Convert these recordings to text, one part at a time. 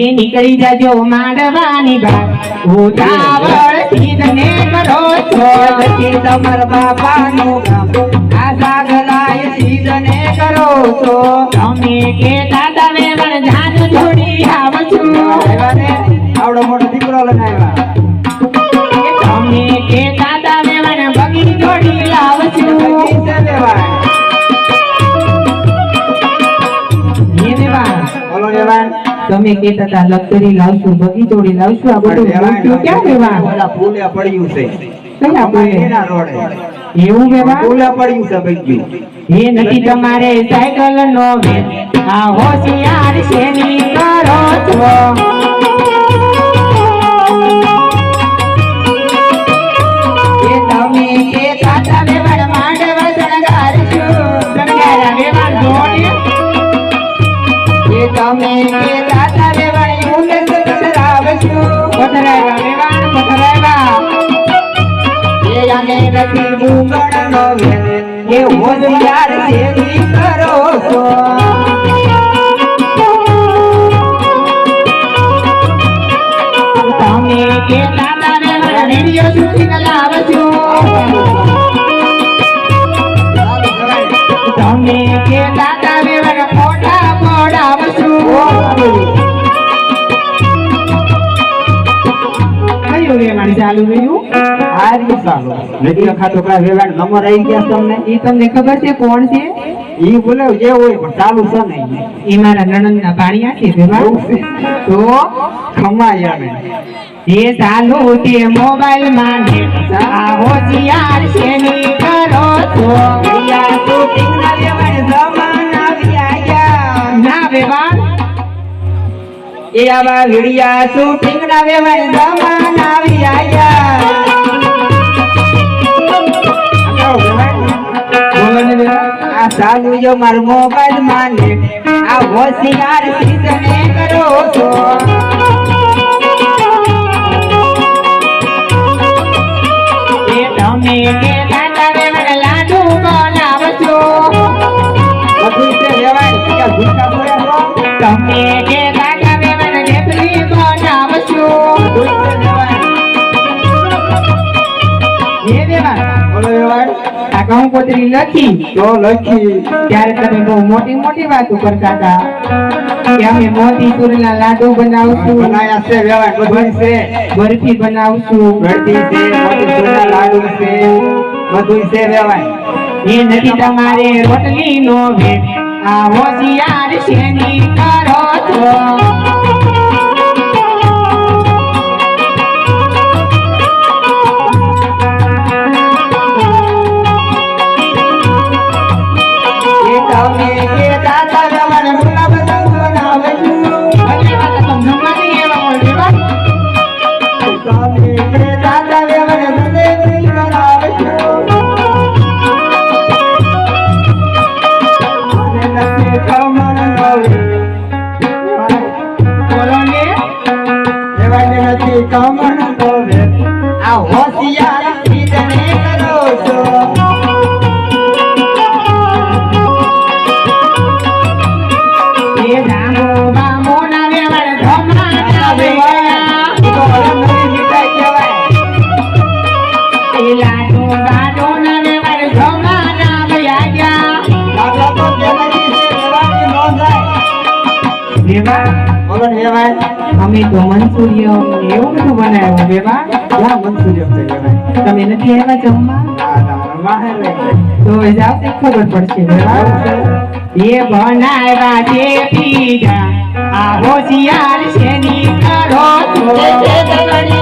એ નીકળી જજો માંડવાની બાર ઉતાવળ સીધને કરો છો. નથી તમાર બાપાનું આ સાગલાય સીધને કરો છો. તમે કે દાદા વેવણ જાન છોડી આવ છું. આવડો મોટો દીકરો લઈને તમે કહેતા હતા લક્ઝરી લાવશું બગી લાવશું આ બધું લાવશું ક્યાં વેવાણ? ફૂલે પડ્યું છે. કયા બોલે રોડે. એવું વેવાણ? ફૂલે પડ્યું છે બગ્યું. એ નથી તમારે સાયકલ નો વેચ આ હોશિયાર શેની કરો છો? તમે પધરાવ્યા વેવાણ પધરાવ્યા. એ આને નથી જેવી કરો છો કયું ચાલુ રહ્યું? નથી નંબર આવી ગયા તમને? એ તમને ખબર છે કોણ છે? ઈ બોલે જે હોય પણ ચાલુ છે નહીં. મારા તો? ખમાયા એ મોબાઈલમાં છે ની કરો જમાના ના એ આવા વિડિયા ના વેવાણ જમાના બોલો આ જો માર મોબાઈલમાં આ હોશિયાર સીધને કરો છો. એ તમે કે દાદા વેવણ લાડુ બનાવશો બધું છે વેવાણ કે ભૂકા પડ્યા છો? તમે આ ઘઉં કોતરી લખી તો લખી. ત્યારે તમે બહુ મોટી મોટી વાતો કરતા હતા કે અમે મોતીચૂરના લાડુ બનાવશું. બનાયા છે વેવાણ બધું છે. બરફી બનાવશું. છે લાડુ છે બધું છે વેવાય. એ નથી તમારે રોટલી નો ભેટ આ હોશિયાર શેની કરો? ખમણ નવે આ હોશિયાર બોલો ને અમે તો મંચુરિયન એવું બધું બનાવ્યું બેવા ક્યાં મંચુરિયન છે તમે નથી આવ્યા જમવા. તો જાવ તે ખબર પડશે એ બનાવ્યા છે પીડા આ હોશિયાર છે ની કરો છો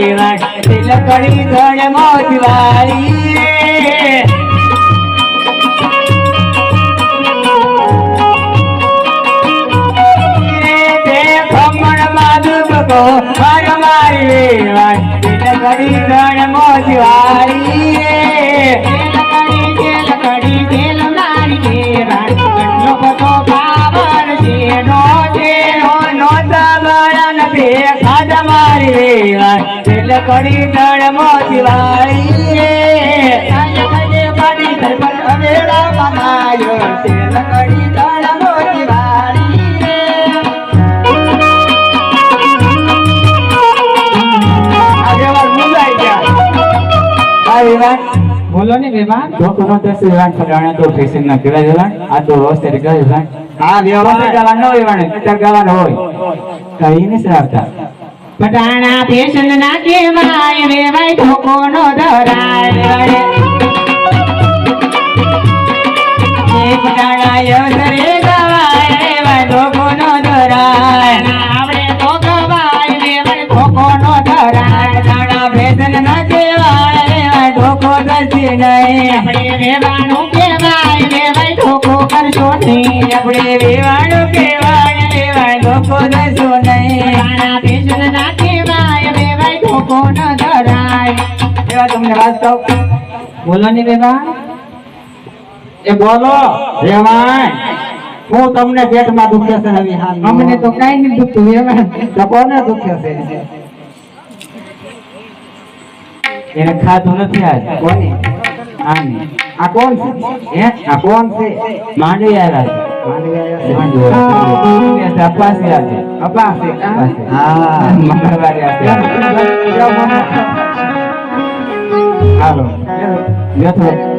તે ખમણમાં દુબકો માર મારી વેવાય તેલ કરી ધણ મોજવાળી મારી વેવાય નો નો રે કજે પાડી ધરપર અવેડા બનાયો તેલ કરી તળ મોતી વાળી રે મુંજાઈ ગયા. આ વિવાદ બોલો ને દસ વેવાણ ફલાણા તો ફેશન ના વેવાણ. આ તો રોજ તરીકે વેવાણ. આ વ્યવહાર ગાવાનો ન વેવાણ. ગાવાનો હોય. કઈ નહીં સરાવતા પટાણા ફેશન ના કેવાય, વેવાય ધોકો નો ધરાય કરશે નહીં. આપણે વેવાનું કેવાય વેવાય ધોકો કરશો નહીં. આપણે વેવાનું કેવાય વેવાય ધોકો કરશો નહીં. ના કેવાય વેવાય ધોકો નો ધરાય એવા તમને વાસ્તવ બોલો ને વેવાન એ બોલો. રેવાણ હું તમને પેટમાં દુખે છે હવે હાલ. અમને તો કઈ નહીં દુખતું તો કોને દુખે છે? એને ખાધું નથી આજ. કોને? આને. આ કોણ છે? હે? આ કોણ છે? માંડવી આવ્યા છે માંડવી આવ્યા છે અપાસ ગયા છે અપાસ હા મંગળવારે આવ્યા હાલો બેઠો